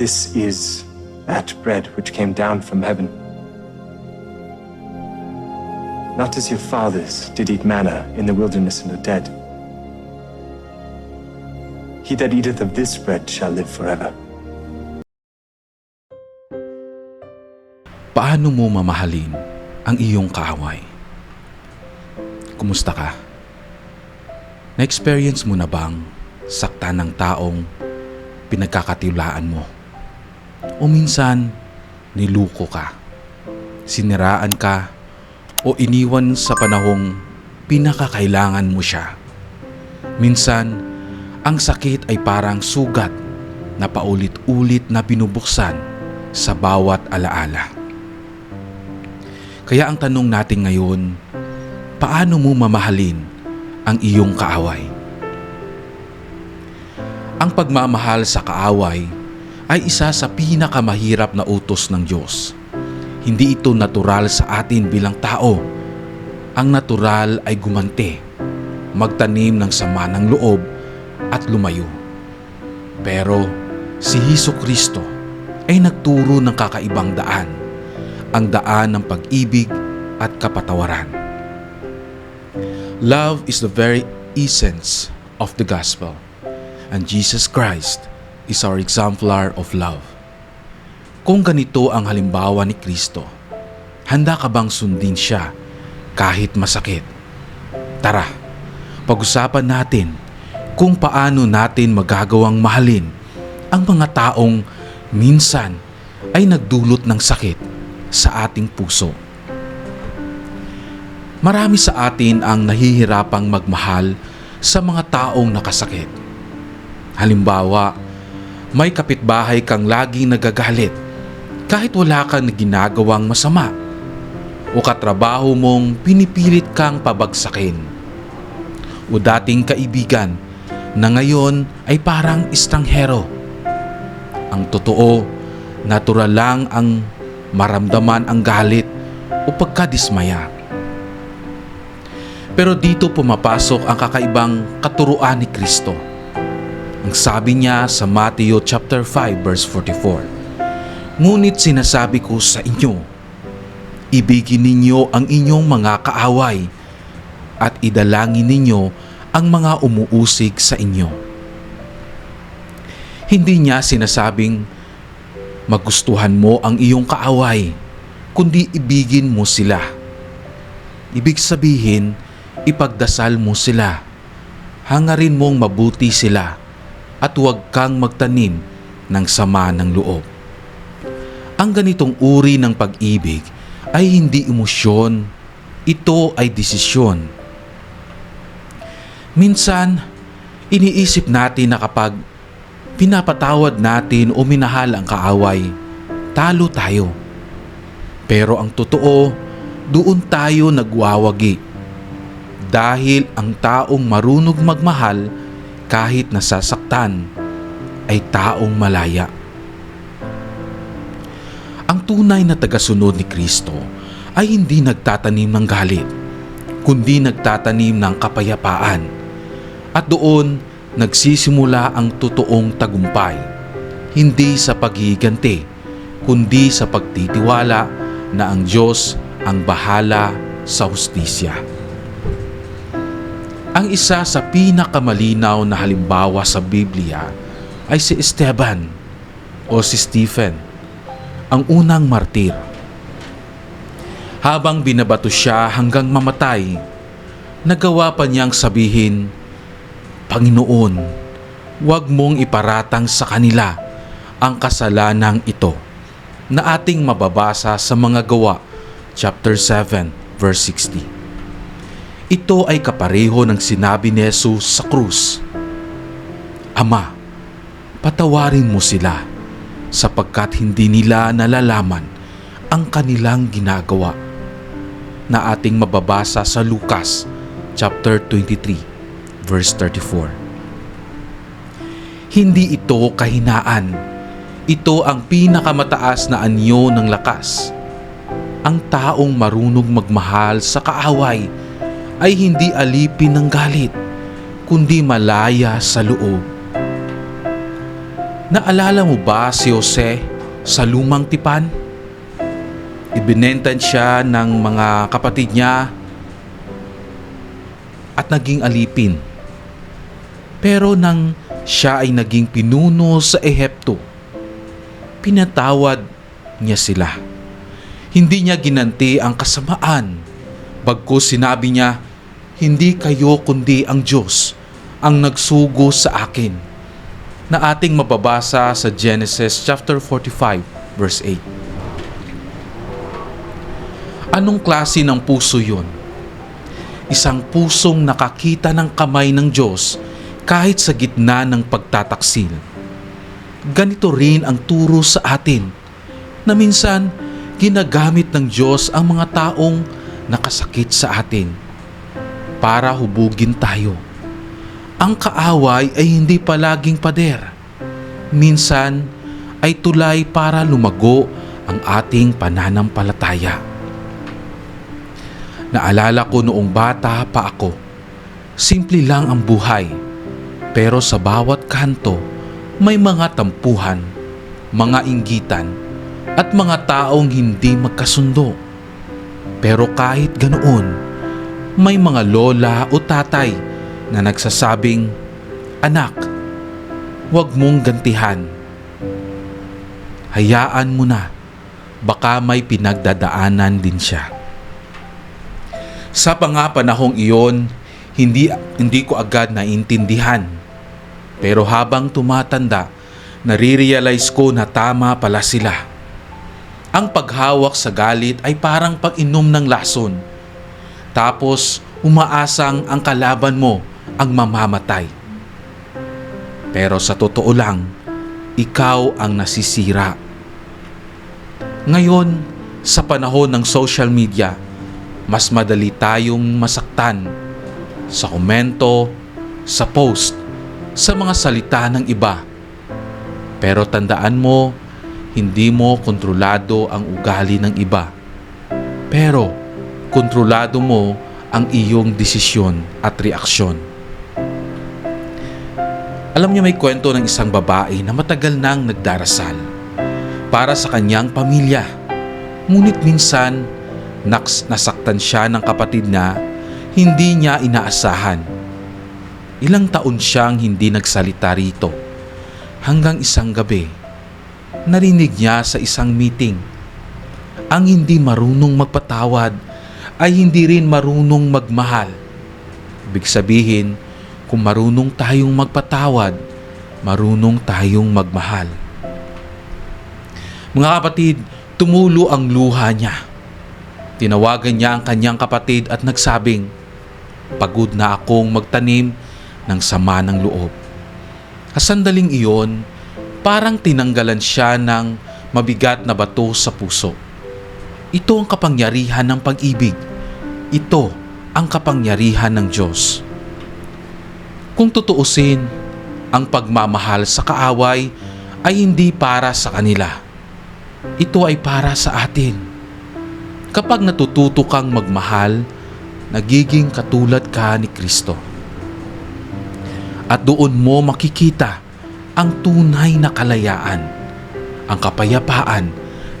This is that bread which came down from heaven. Not as your fathers did eat manna in the wilderness and are dead. He that eateth of this bread shall live forever. Paano mo mamahalin ang iyong kaaway? Kumusta ka? Na-experience mo na bang sakta ng taong pinagkakatiwlaan mo? O minsan, niluko ka, siniraan ka, o iniwan sa panahong pinakakailangan mo siya. Minsan, ang sakit ay parang sugat na paulit-ulit na binubuksan sa bawat alaala. Kaya ang tanong natin ngayon, paano mo mamahalin ang iyong kaaway? Ang pagmamahal sa kaaway ay isa sa pinakamahirap na utos ng Diyos. Hindi ito natural sa atin bilang tao. Ang natural ay gumante, magtanim ng sama ng loob at lumayo. Pero si Hesus Kristo ay nagturo ng kakaibang daan ang daan ng pag-ibig at kapatawaran. Love is the very essence of the gospel, and Jesus Christ is our exemplar of love. Kung ganito ang halimbawa ni Kristo, handa ka bang sundin siya kahit masakit? Tara, pag-usapan natin kung paano natin magagawang mahalin ang mga taong minsan ay nagdulot ng sakit sa ating puso. Marami sa atin ang nahihirapang magmahal sa mga taong nakasakit. Halimbawa, may kapitbahay kang laging nagagalit kahit wala kang ginagawang masama o katrabaho mong pinipilit kang pabagsakin o dating kaibigan na ngayon ay parang istanghero. Ang totoo, natural lang ang maramdaman ang galit o pagkadismaya. Pero dito pumapasok ang kakaibang katuruan ni Kristo. Ang sabi niya sa Matthew chapter 5 verse 44. Ngunit sinasabi ko sa inyo, ibigin ninyo ang inyong mga kaaway at idalangin ninyo ang mga umuusig sa inyo. Hindi niya sinasabing magustuhan mo ang iyong kaaway, kundi ibigin mo sila. Ibig sabihin, ipagdasal mo sila. Hangarin mong mabuti sila at huwag kang magtanim ng sama ng loob. Ang ganitong uri ng pag-ibig ay hindi emosyon, ito ay desisyon. Minsan, iniisip natin na kapag pinapatawad natin o minahal ang kaaway, talo tayo. Pero ang totoo, doon tayo nagwawagi. Dahil ang taong marunong magmahal kahit nasasaktan ay taong malaya. Ang tunay na tagasunod ni Kristo ay hindi nagtatanim ng galit, kundi nagtatanim ng kapayapaan. At doon nagsisimula ang totoong tagumpay, hindi sa paghihiganti, kundi sa pagtitiwala na ang Diyos ang bahala sa hustisya. Ang isa sa pinakamalinaw na halimbawa sa Biblia ay si Esteban o si Stephen, ang unang martir. Habang binabato siya hanggang mamatay, nagawa pa niyang sabihin, Panginoon, huwag mong iparatang sa kanila ang kasalanang ito na ating mababasa sa mga gawa, chapter 7, verse 60. Ito ay kapareho ng sinabi ni Jesus sa krus. Ama, patawarin mo sila sapagkat hindi nila nalalaman ang kanilang ginagawa na ating mababasa sa Lucas chapter 23 verse 34. Hindi ito kahinaan. Ito ang pinakamataas na anyo ng lakas. Ang taong marunong magmahal sa kaaway ay hindi alipin ng galit, kundi malaya sa loob. Naalala mo ba si Jose sa lumang tipan? Ibinentan siya ng mga kapatid niya at naging alipin. Pero nang siya ay naging pinuno sa Ehipto, pinatawad niya sila. Hindi niya ginanti ang kasamaan. Bagkus sinabi niya, hindi kayo kundi ang Diyos ang nagsugo sa akin na ating mababasa sa Genesis chapter 45 verse 8. Anong klase ng puso yon? Isang pusong nakakita ng kamay ng Diyos kahit sa gitna ng pagtataksil. Ganito rin ang turo sa atin na minsan ginagamit ng Diyos ang mga taong nakasakit sa atin para hubugin tayo. Ang kaaway ay hindi palaging pader. Minsan ay tulay para lumago ang ating pananampalataya. Naalala ko noong bata pa ako. Simple lang ang buhay. Pero sa bawat kanto, may mga tampuhan, mga inggitan, at mga taong hindi magkasundo. Pero kahit ganoon, may mga lola o tatay na nagsasabing, Anak, huwag mong gantihan. Hayaan mo na, baka may pinagdadaanan din siya. Sa panga panahong iyon, hindi, hindi ko agad naintindihan. Pero habang tumatanda, nare-realize ko na tama pala sila. Ang paghawak sa galit ay parang pag-inom ng lason. Tapos umaasang ang kalaban mo ang mamamatay. Pero sa totoo lang, ikaw ang nasisira. Ngayon, sa panahon ng social media, mas madali tayong masaktan sa komento, sa post, sa mga salita ng iba. Pero tandaan mo, hindi mo kontrolado ang ugali ng iba. Pero kontrolado mo ang iyong desisyon at reaksyon. Alam niyo may kwento ng isang babae na matagal nang nagdarasal para sa kanyang pamilya. Ngunit minsan, naks nasaktan siya ng kapatid na hindi niya inaasahan. Ilang taon siyang hindi nagsalita rito. Hanggang isang gabi, narinig niya sa isang meeting. Ang hindi marunong magpatawad ay hindi rin marunong magmahal. Ibig sabihin, kung marunong tayong magpatawad, marunong tayong magmahal. Mga kapatid, tumulo ang luha niya. Tinawagan niya ang kanyang kapatid at nagsabing, Pagod na akong magtanim ng sama ng loob. Kasandaling iyon, parang tinanggalan siya ng mabigat na bato sa puso. Ito ang kapangyarihan ng pag-ibig. Ito ang kapangyarihan ng Diyos. Kung tutuusin, ang pagmamahal sa kaaway ay hindi para sa kanila. Ito ay para sa atin. Kapag natututo kang magmahal, nagiging katulad ka ni Kristo. At doon mo makikita ang tunay na kalayaan, ang kapayapaan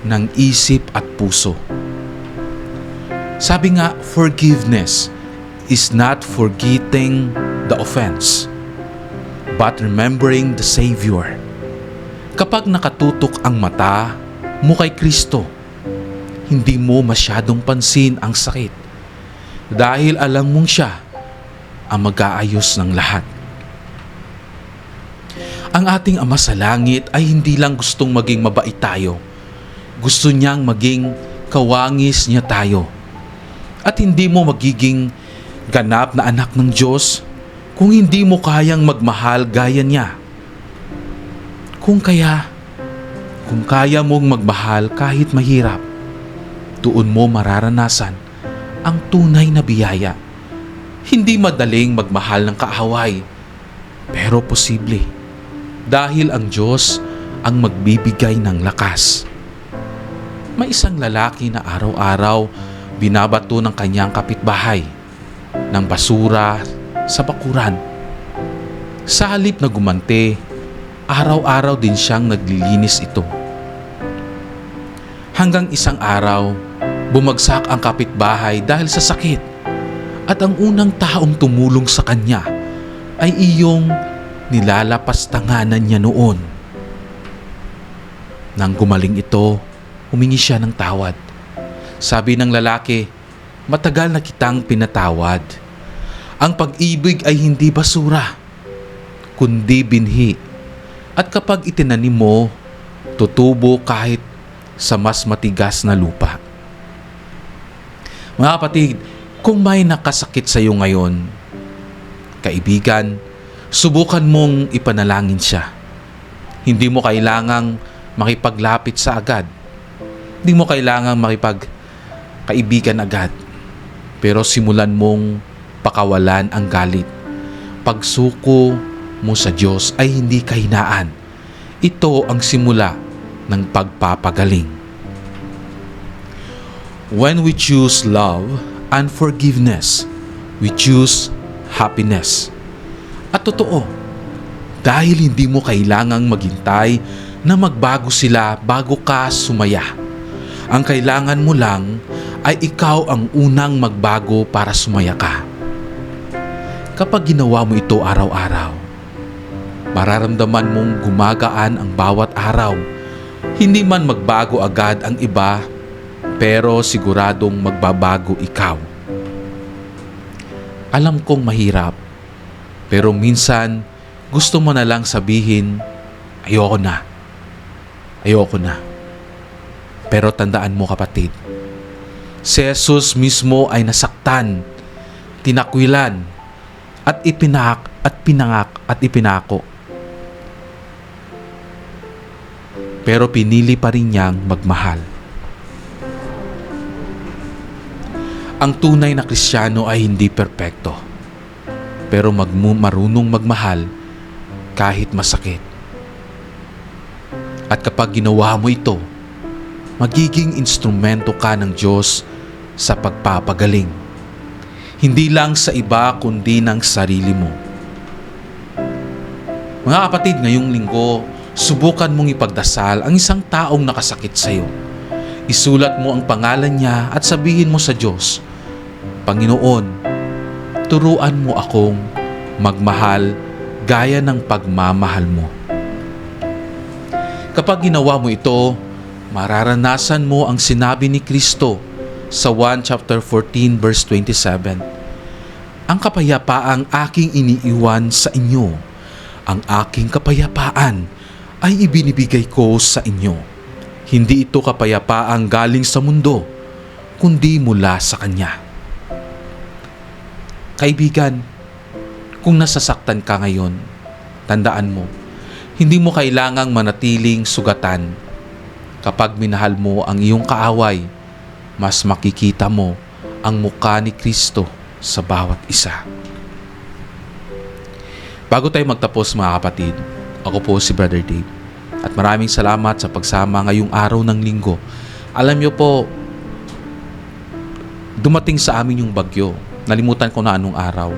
ng isip at puso. Sabi nga, forgiveness is not forgetting the offense, but remembering the Savior. Kapag nakatutok ang mata mo kay Kristo, hindi mo masyadong pansin ang sakit dahil alam mong siya ang mag-aayos ng lahat. Ang ating Ama sa Langit ay hindi lang gustong maging mabait tayo. Gusto niyang maging kawangis niya tayo. At hindi mo magiging ganap na anak ng Diyos kung hindi mo kayang magmahal gaya niya. Kung kaya, kung kaya mong magmahal kahit mahirap, doon mo mararanasan ang tunay na biyaya. Hindi madaling magmahal ng kaaway, pero posible dahil ang Diyos ang magbibigay ng lakas. May isang lalaki na araw-araw binabato ng kanyang kapitbahay ng basura sa bakuran. Sa halip na gumante, araw-araw din siyang naglilinis ito. Hanggang isang araw, bumagsak ang kapitbahay dahil sa sakit. At ang unang taong tumulong sa kanya ay iyong nilalapastanganan niya noon. Nang gumaling ito, humingi siya ng tawad. Sabi ng lalaki, matagal na kitang pinatawad. Ang pag-ibig ay hindi basura, kundi binhi. At kapag itinanim mo, tutubo kahit sa mas matigas na lupa. Mga kapatid, kung may nakasakit sa iyo ngayon, kaibigan, subukan mong ipanalangin siya. Hindi mo kailangang makipaglapit sa agad. Hindi mo kailangang makipagkaibigan agad. Pero simulan mong pakawalan ang galit. Pagsuko mo sa Diyos ay hindi kahinaan. Ito ang simula ng pagpapagaling. When we choose love and forgiveness, we choose happiness. At totoo, dahil hindi mo kailangang maghintay na magbago sila bago ka sumaya. Ang kailangan mo lang ay ikaw ang unang magbago para sumaya ka. Kapag ginawa mo ito araw-araw, mararamdaman mong gumagaan ang bawat araw. Hindi man magbago agad ang iba, pero siguradong magbabago ikaw. Alam kong mahirap, pero minsan gusto mo na lang sabihin, ayoko na. Ayoko na. Pero tandaan mo kapatid, si Jesus mismo ay nasaktan, tinakwilan, at ipinak at pinangak at ipinako. Pero pinili pa rin niyang magmahal. Ang tunay na Kristiyano ay hindi perpekto. Pero magmu marunong magmahal kahit masakit. At kapag ginawa mo ito, magiging instrumento ka ng Diyos sa pagpapagaling. Hindi lang sa iba kundi ng sarili mo. Mga kapatid, ngayong linggo, subukan mong ipagdasal ang isang taong nakasakit sa iyo. Isulat mo ang pangalan niya at sabihin mo sa Diyos, Panginoon, turuan mo akong magmahal gaya ng pagmamahal mo. Kapag ginawa mo ito, mararanasan mo ang sinabi ni Kristo sa 1 chapter 14 verse 27. Ang kapayapaang aking iniiwan sa inyo, ang aking kapayapaan ay ibinibigay ko sa inyo. Hindi ito kapayapaang galing sa mundo, kundi mula sa Kanya. Kaibigan, kung nasasaktan ka ngayon, tandaan mo, hindi mo kailangang manatiling sugatan. Kapag minahal mo ang iyong kaaway, mas makikita mo ang mukha ni Kristo sa bawat isa. Bago tayo magtapos mga kapatid, ako po si Brother Dave at maraming salamat sa pagsama ngayong araw ng linggo. Alam niyo po, dumating sa amin yung bagyo. Nalimutan ko na anong araw.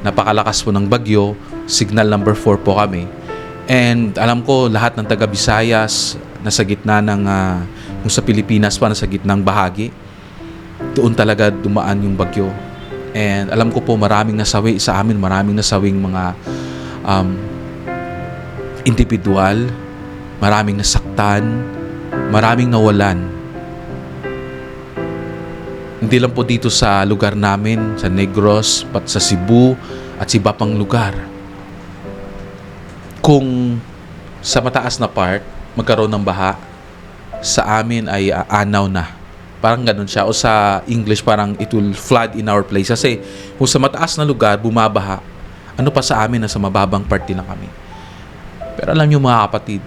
Napakalakas po ng bagyo, signal number 4 po kami. And alam ko lahat ng taga Visayas nasa gitna ng ah, kung sa Pilipinas pa nasa gitnang bahagi. Doon talaga dumaan yung bagyo. And alam ko po maraming nasawi sa amin, maraming nasawing mga um, individual, maraming nasaktan, maraming nawalan. Hindi lang po dito sa lugar namin, sa Negros, pat sa Cebu, at sa iba pang lugar. Kung sa mataas na part, magkaroon ng baha, sa amin ay ah, anaw na. Parang ganun siya. O sa English, parang it will flood in our place. Kasi kung sa mataas na lugar, bumabaha, ano pa sa amin na sa mababang parte na kami. Pero alam niyo mga kapatid,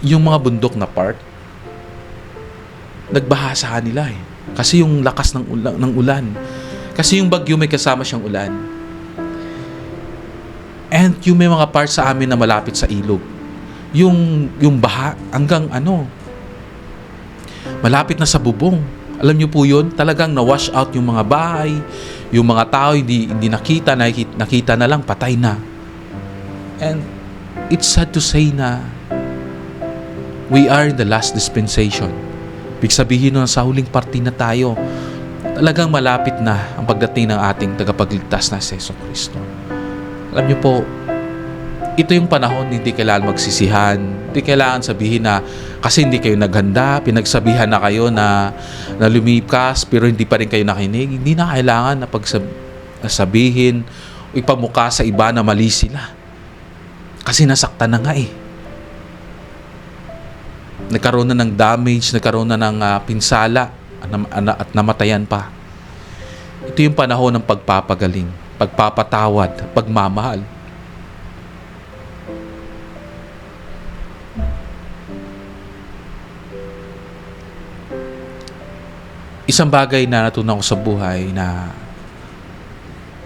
yung mga bundok na part, nagbaha sa kanila eh. Kasi yung lakas ng ulan, ng ulan. Kasi yung bagyo may kasama siyang ulan. And yung may mga parts sa amin na malapit sa ilog. Yung, yung baha hanggang ano, malapit na sa bubong. Alam niyo po yun, talagang na-wash out yung mga bahay, yung mga tao hindi, hindi nakita, nakita, nakita na lang, patay na. And it's sad to say na we are in the last dispensation. Ibig sabihin nun, sa huling parte na tayo, talagang malapit na ang pagdating ng ating tagapagligtas na si Kristo. Alam niyo po, ito yung panahon hindi kailangan magsisihan. Hindi kailangan sabihin na kasi hindi kayo naghanda, pinagsabihan na kayo na, na lumipas pero hindi pa rin kayo nakinig. Hindi na kailangan na pagsab- na sabihin o ipamukha sa iba na mali sila. Kasi nasaktan na nga eh. Nagkaroon na ng damage, nagkaroon na ng ah, pinsala at namatayan pa. Ito yung panahon ng pagpapagaling, pagpapatawad, pagmamahal. isang bagay na natunan ko sa buhay na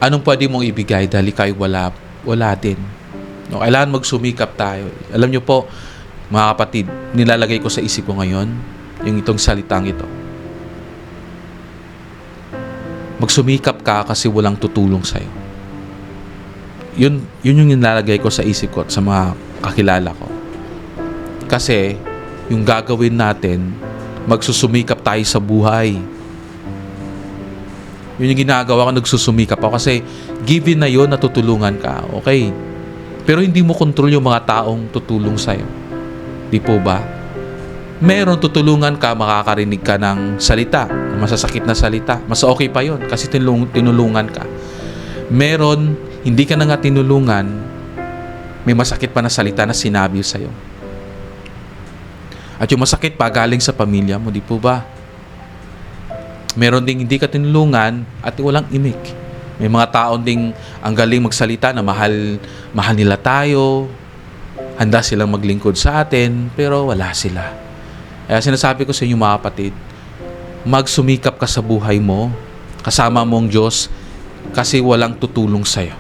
anong pwede mong ibigay dahil ikaw wala, wala din. No, kailangan magsumikap tayo. Alam niyo po, mga kapatid, nilalagay ko sa isip ko ngayon yung itong salitang ito. Magsumikap ka kasi walang tutulong sa'yo. Yun, yun yung nilalagay ko sa isip ko at sa mga kakilala ko. Kasi, yung gagawin natin, magsusumikap tayo sa buhay. Yun yung ginagawa ko, nagsusumikap ako kasi given na yon natutulungan ka, okay. Pero hindi mo control yung mga taong tutulong sa'yo. Di po ba? Meron tutulungan ka, makakarinig ka ng salita, masasakit na salita. Mas okay pa yon kasi tinulung, tinulungan ka. Meron, hindi ka na nga tinulungan, may masakit pa na salita na sinabi sa'yo. At yung masakit pa galing sa pamilya mo, di po ba? Meron ding hindi ka tinulungan at walang imik. May mga taon ding ang galing magsalita na mahal, mahal nila tayo, handa silang maglingkod sa atin, pero wala sila. Kaya sinasabi ko sa inyo mga kapatid, magsumikap ka sa buhay mo, kasama mo ang Diyos, kasi walang tutulong sa'yo.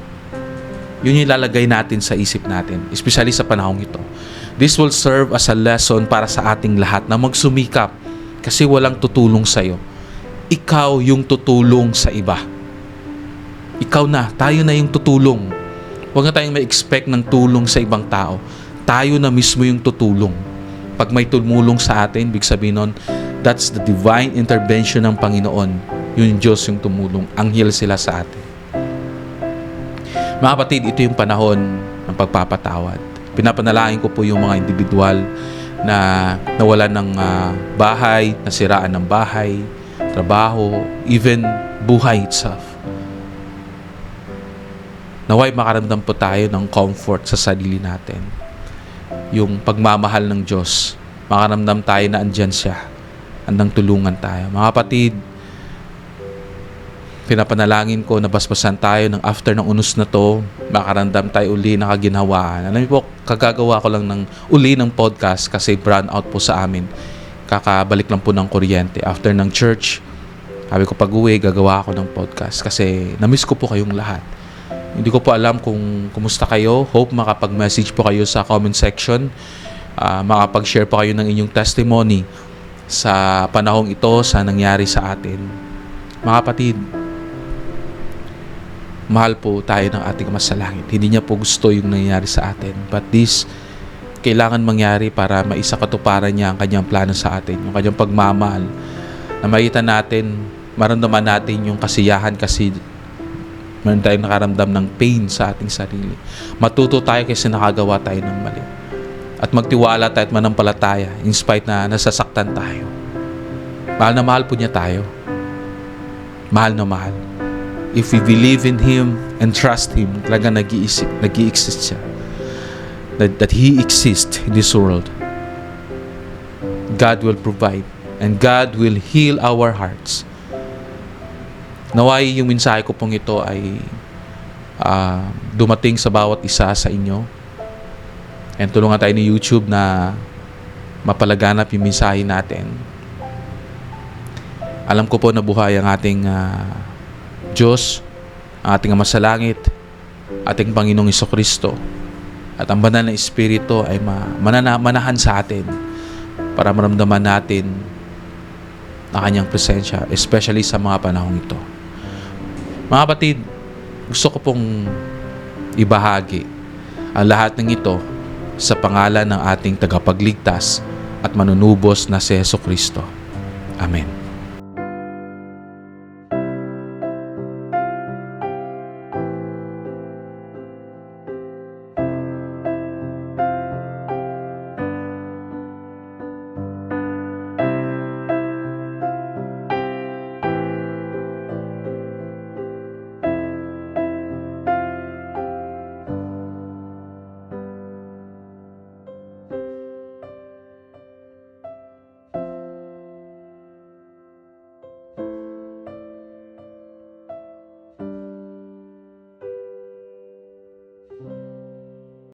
Yun yung ilalagay natin sa isip natin, especially sa panahong ito. This will serve as a lesson para sa ating lahat na magsumikap kasi walang tutulong sa'yo. Ikaw yung tutulong sa iba. Ikaw na, tayo na yung tutulong. Huwag na tayong ma-expect ng tulong sa ibang tao. Tayo na mismo yung tutulong. Pag may tumulong sa atin, big sabihin nun, that's the divine intervention ng Panginoon. Yung Diyos yung tumulong. Anghel sila sa atin. Mga kapatid, ito yung panahon ng pagpapatawad. Pinapanalangin ko po yung mga individual na nawalan ng ah, bahay, nasiraan ng bahay, trabaho, even buhay itself. Naway makaramdam po tayo ng comfort sa sarili natin. Yung pagmamahal ng Diyos. Makaramdam tayo na andyan siya. Andang tulungan tayo. Mga kapatid, pinapanalangin ko na basbasan tayo ng after ng unos na to, makaramdam tayo uli ng kaginhawaan. Alam niyo po, kagagawa ko lang ng uli ng podcast kasi brown out po sa amin. Kakabalik lang po ng kuryente. After ng church, sabi ko pag uwi, gagawa ako ng podcast kasi namiss ko po kayong lahat. Hindi ko po alam kung kumusta kayo. Hope makapag-message po kayo sa comment section. Ah, makapag-share po kayo ng inyong testimony sa panahong ito, sa nangyari sa atin. Mga kapatid, mahal po tayo ng ating Ama sa langit. Hindi niya po gusto yung nangyari sa atin. But this, kailangan mangyari para maisakatuparan niya ang kanyang plano sa atin, yung kanyang pagmamahal. Na makita natin, maramdaman natin yung kasiyahan kasi meron tayong nakaramdam ng pain sa ating sarili. Matuto tayo kasi nakagawa tayo ng mali. At magtiwala tayo at manampalataya in spite na nasasaktan tayo. Mahal na mahal po niya tayo. Mahal na mahal. If we believe in Him and trust Him, talaga nag-iisip, nag-i-exist siya. That, that He exists in this world. God will provide and God will heal our hearts. Naway yung mensahe ko pong ito ay ah, dumating sa bawat isa sa inyo. And tulungan tayo ni YouTube na mapalaganap yung mensahe natin. Alam ko po na buhay ang ating ah, Diyos, ang ating Ama sa Langit, ating Panginoong Iso Kristo, at ang banal na Espiritu ay ma- manana- manahan sa atin para maramdaman natin ang kanyang presensya, especially sa mga panahong ito. Mga kapatid, gusto ko pong ibahagi ang lahat ng ito sa pangalan ng ating tagapagligtas at manunubos na si Yeso Kristo. Amen.